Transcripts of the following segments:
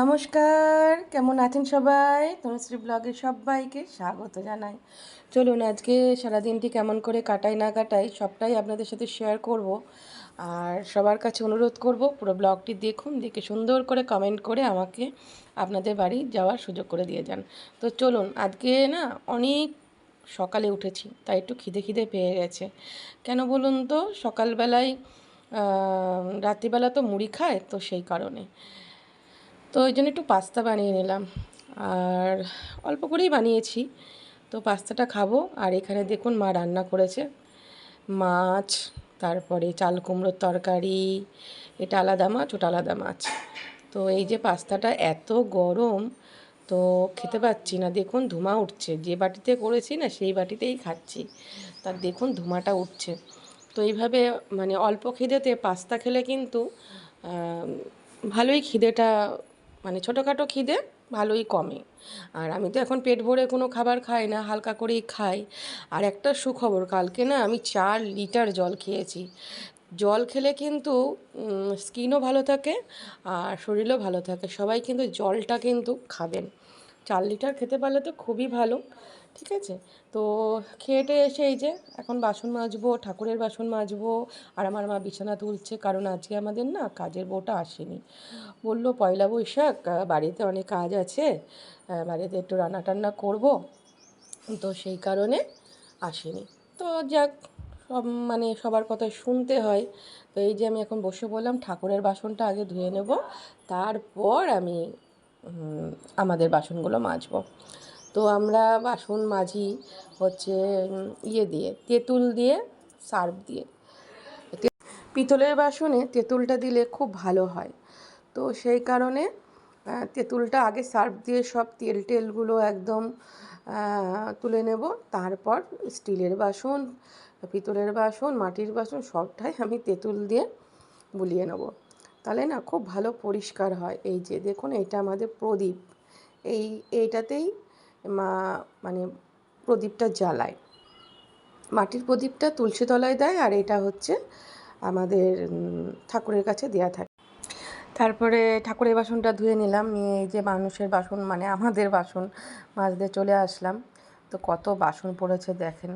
নমস্কার, কেমন আছেন সবাই? তনুশ্রী ব্লগে সবাইকে স্বাগত জানাই। চলুন আজকে সারাদিনটি কেমন করে কাটাই না কাটাই সবটাই আপনাদের সাথে শেয়ার করব। আর সবার কাছে অনুরোধ করব, পুরো ব্লগটি দেখুন, দেখে সুন্দর করে কমেন্ট করে আমাকে আপনাদের বাড়ি যাওয়ার সুযোগ করে দিয়ে যান। তো চলুন, আজকে না অনেক সকালে উঠেছি, তাই একটু খিদে খিদে পেয়ে গেছে। কেন বলুন তো? সকালবেলায় রাত্রিবেলা তো মুড়ি খায়, তো সেই কারণে। তো ওই জন্য একটু পাস্তা বানিয়ে নিলাম। আর অল্প করেই বানিয়েছি। তো পাস্তাটা খাব। আর এখানে দেখুন মা রান্না করেছে। মাছ, তারপরে চাল কুমড়োর তরকারি, এটা আলাদা মাছ, ওটা আলাদা মাছ। তো এই যে পাস্তাটা এত গরম, তো খেতে পাচ্ছি না। দেখুন ধুমা উঠছে। যে বাটিতে করেছি না, সেই বাটিতেই খাচ্ছি। তার দেখুন ধুমাটা উঠছে। তো এইভাবে মানে অল্প খিদেতে পাস্তা খেলে কিন্তু ভালোই খিদেটা মানে ছোটোখাটো খিদে ভালোই কমে। আর আমি তো এখন পেট ভরে কোনো খাবার খাই না, হালকা করেই খাই। আর একটা সুখবর, কালকে না আমি চার লিটার জল খেয়েছি। জল খেলে কিন্তু স্কিনও ভালো থাকে আর শরীরও ভালো থাকে। সবাই কিন্তু জলটা কিন্তু খাবেন। চার লিটার খেতে পারলে তো খুবই ভালো, ঠিক আছে? তো খেয়েটে এসে এই যে এখন বাসন মাজবো, ঠাকুরের বাসন মাজবো, আর আমার মা বিছানা তুলছে, কারণ আজকে আমাদের না কাজের বউটা আসেনি। বলল, পয়লা বৈশাখ বাড়িতে অনেক কাজ আছে বাড়িতে একটু রান্না টান্না করব। তো সেই কারণে আসেনি। তো যাক, সব মানে সবার কথা শুনতে হয়। তো এই যে আমি এখন বসে বললাম, ঠাকুরের বাসনটা আগে ধুয়ে নেব, তারপর আমি আমাদের বাসনগুলো মাজবো। তো আমরা বাসন মাজি হচ্ছে ইয়ে দিয়ে, তেঁতুল দিয়ে, সার্ফ দিয়ে। পিতলের বাসনে তেঁতুলটা দিলে খুব ভালো হয়। তো সেই কারণে তেঁতুলটা আগে সার্ফ দিয়ে সব তেল টেলগুলো একদম তুলে নেব। তারপর স্টিলের বাসন, পিতলের বাসন, মাটির বাসন সবটাই আমি তেঁতুল দিয়ে বুলিয়ে নেব। তাহলে না খুব ভালো পরিষ্কার হয়। এই যে দেখুন, এটা আমাদের প্রদীপ। এই, এইটাতেই মা মানে প্রদীপটা জ্বালায়। মাটির প্রদীপটা তুলসী তলায় দেয় আর এটা হচ্ছে আমাদের ঠাকুরের কাছে দেয়া থাকে। তারপরে ঠাকুরের বাসনটা ধুয়ে নিলাম, নিয়ে এই যে মানুষের বাসন মানে আমাদের বাসন মাজতে চলে আসলাম। তো কত বাসন পড়েছে দেখেন।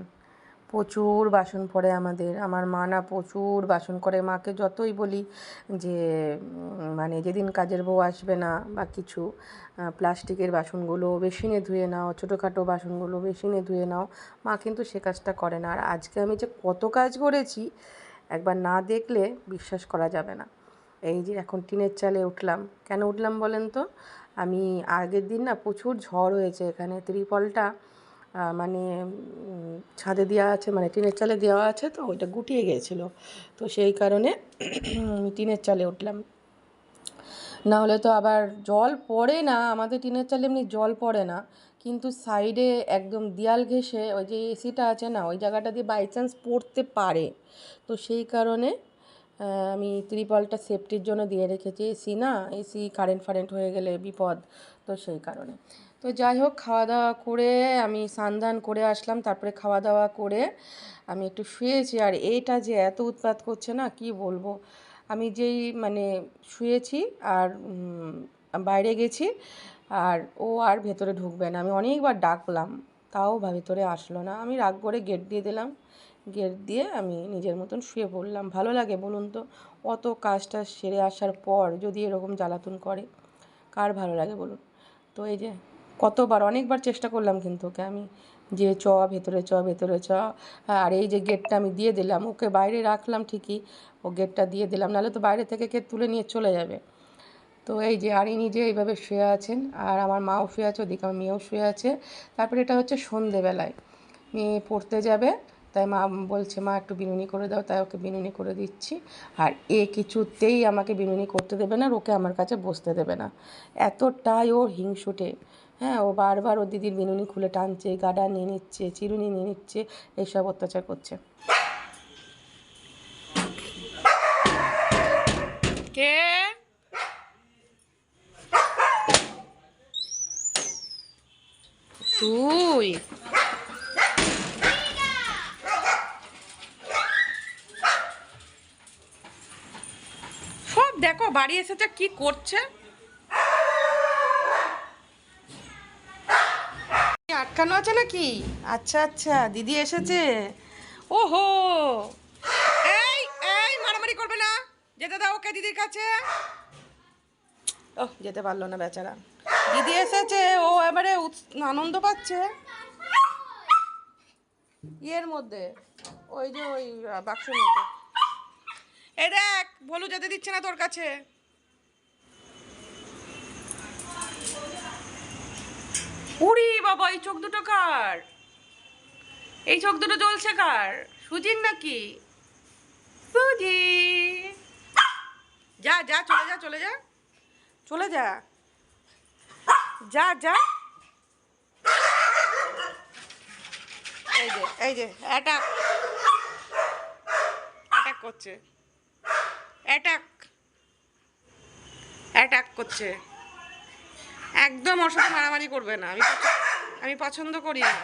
প্রচুর বাসন পড়ে আমাদের। আমার মা না প্রচুর বাসন করে। মাকে যতই বলি যে মানে যেদিন কাজের বউ আসবে না বা কিছু প্লাস্টিকের বাসনগুলো বেসিনে ধুয়ে নাও, ছোটোখাটো বাসনগুলো বেসিনে ধুয়ে নাও, মা কিন্তু সে কাজটা করে না। আর আজকে আমি যে কত কাজ করেছি, একবার না দেখলে বিশ্বাস করা যাবে না। এই যে এখন টিনের চালে উঠলাম। কেন উঠলাম বলেন তো? আমি আগের দিন না প্রচুর ঝড় হয়েছে এখানে। ত্রিপলটা মানে ছাদে দেওয়া আছে মানে টিনের চালে দেওয়া আছে তো, ওইটা গুটিয়ে গিয়েছিল তো সেই কারণে টিনের চালে উঠলাম। না হলে তো আবার জল পড়ে না, আমাদের টিনের চালে এমনি জল পড়ে না। কিন্তু সাইডে একদম দেয়াল ঘেঁষে ওই যে এসিটা আছে না, ওই জায়গাটা দিয়ে বাই চান্স পড়তে পারে। তো সেই কারণে আমি ত্রিপলটা সেফটির জন্য দিয়ে রেখেছি। এসি না, এসি কারেন্ট ফারেন্ট হয়ে গেলে বিপদ। তো সেই কারণে। তো যাই হোক খাওয়া দাওয়া করে আমি স্নান করে আসলাম, তারপরে খাওয়া দাওয়া করে আমি একটু শুয়েছি। আর এইটা যে এত উৎপাত করছে না, কি বলব? আমি যেই মানে শুয়েছি আর বাইরে গেছি আর ও আর ভেতরে ঢুকবে না। আমি অনেকবার ডাকলাম, তাও বা ভেতরে আসলো না। আমি রাগ করে গেট দিয়ে দিলাম। গেট দিয়ে আমি নিজের মতন শুয়ে পড়লাম। ভালো লাগে বলুন তো, অত কাজটা সেরে আসার পর যদি এরকম জ্বালাতন করে, কার ভালো লাগে বলুন? তো এই যে কতবার, অনেকবার চেষ্টা করলাম কিন্তু ওকে আমি যে চ, ভেতরে চ ভেতরে চ, আর এই যে গেটটা আমি দিয়ে দিলাম, ওকে বাইরে রাখলাম ঠিকই, ও গেটটা দিয়ে দিলাম, নাহলে তো বাইরে থেকে কে তুলে নিয়ে চলে যাবে। তো এই যে আর ইনি যে এইভাবে শুয়ে আছেন, আর আমার মাও শুয়ে আছে, ওদিকে আমার মেয়েও শুয়ে আছে, তারপরে এটা হচ্ছে সন্ধেবেলায়। মেয়ে পড়তে যাবে, তাই মা বলছে, মা, একটু বিনুনি করে দাও। তাই ওকে বিনুনি করে দিচ্ছি। আর এ কিছুতেই আমাকে বিনুনি করতে দেবে না, আর ওকে আমার কাছে বসতে দেবে না। এতটাই ওর হিংসুটে। হ্যাঁ ও বারবার ওর দিদির বিনুনি খুলে টানছে গাডা নিয়ে নিচ্ছে, চিরুনি নিয়ে নিচ্ছে, এইসব অত্যাচার করছে। কে? তুই? সব দেখো, বাড়ি এসেছে, কি করছে? আটকানো আছে নাকি? আচ্ছা আচ্ছা দিদি এসেছে। ওহো! এই এই, মারামারি করবে না। যেতে দাও ওকে দিদির কাছে। ও যেতে পারল না বেচারা। দিদি এসেছে, ও এবারে আনন্দ পাচ্ছে। ইয়ের মধ্যে, ওই যে ওই বাক্সের মধ্যে এই দেখ ভলু যেতে দিচ্ছে না তোর কাছে। উড়ি বাবা, এই চোখ দুটো কার? এই চোখ দুটো জ্বলছে কার? সুজির নাকি? সুজি। যা যা, চলে যা চলে যা। চলে যা। যা যা। এই যে এই যে, অ্যাটাক। অ্যাটাক করছে। অ্যাটাক। অ্যাটাক করছে। একদম ওর সাথে মারামারি করবে না। আমি আমি পছন্দ করি না।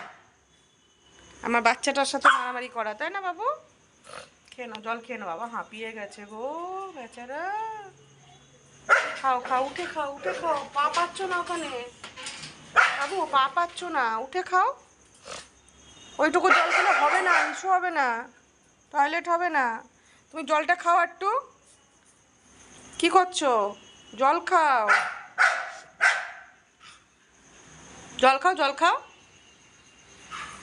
আমার বাচ্চাটার সাথে মারামারি করা, তাই না বাবু? খেয়ে নাও, জল খেয়ে নাও, বাবা হাঁপিয়ে গেছে গো বেচারা। খাও খাও, উঠে খাও উঠে খাও। পা পাচ্ছ না ওখানে? বাবু, পা পাচ্ছ না, উঠে খাও। ওইটুকু জল খেলে হবে না, ইস্যু হবে না, টয়লেট হবে না। তুমি জলটা খাও একটু। কি করছ? জল খাও। জল খাও জল খাও।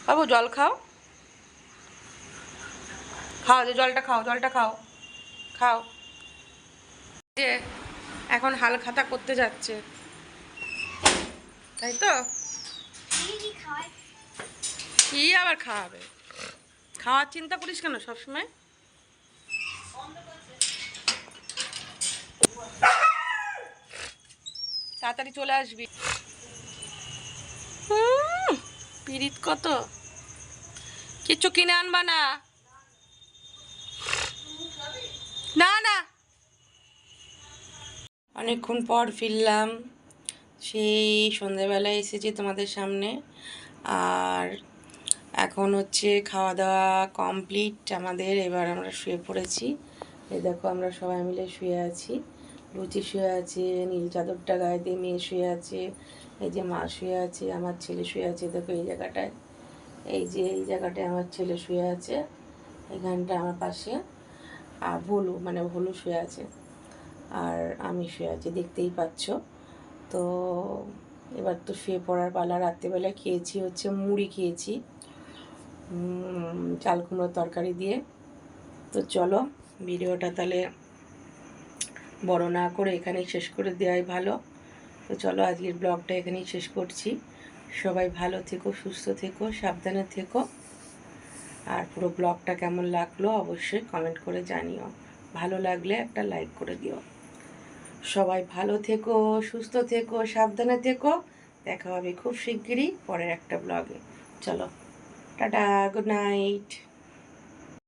বাবু, জল খাও। খাও যে, জলটা খাও জলটা খাও। খাও। যে এখন হাল খাতা করতে যাচ্ছে। তাই তো? কি আবার খাওয়াবে? খাওয়ার চিন্তা করিস কেন সবসময়? তাড়াতাড়ি চলে আসবি। পিরিত কত? কিছু কিনে আনবা না? না না। অনেকক্ষণ পর ফিরলাম। সেই সন্ধেবেলায় এসেছি তোমাদের সামনে। আর এখন হচ্ছে খাওয়া দাওয়া কমপ্লিট আমাদের। এবার আমরা শুয়ে পড়েছি। এই দেখো, আমরা সবাই মিলে শুয়ে আছি। লুচি শুয়ে আছে, নীল চাদরটা গায়ে দিয়ে মেয়ে শুয়ে আছে। এই যে মা শুয়ে আছে, আমার ছেলে শুয়ে আছে, দেখো এই জায়গাটায়। এই যে এই জায়গাটায় আমার ছেলে শুয়ে আছে, এখানটা আমার পাশে। আর ভুলু মানে ভুলু শুয়ে আছে। আর আমি শুয়ে আছি, দেখতেই পাচ্ছ। তো এবার তো শুয়ে পড়ার পালা রাত্রেবেলা খেয়েছি, হচ্ছে মুড়ি খেয়েছি। চাল কুমড়োর তরকারি দিয়ে। তো চলো, ভিডিওটা তাহলে বড় না করে এখানেই শেষ করে দেওয়াই ভালো। তো চলো আজকের ব্লগটা এখানেই শেষ করছি। সবাই ভালো থেকো, সুস্থ থেকো, সাবধানে থেকো। আর পুরো ব্লগটা কেমন লাগল অবশ্যই কমেন্ট করে জানিও। ভালো লাগলে একটা লাইক করে দিও। সবাই ভালো থেকো, সুস্থ থেকো, সাবধানে থেকো। দেখা হবে খুব শিগগিরই পরের একটা ব্লগে। চলো, টাটা গুড নাইট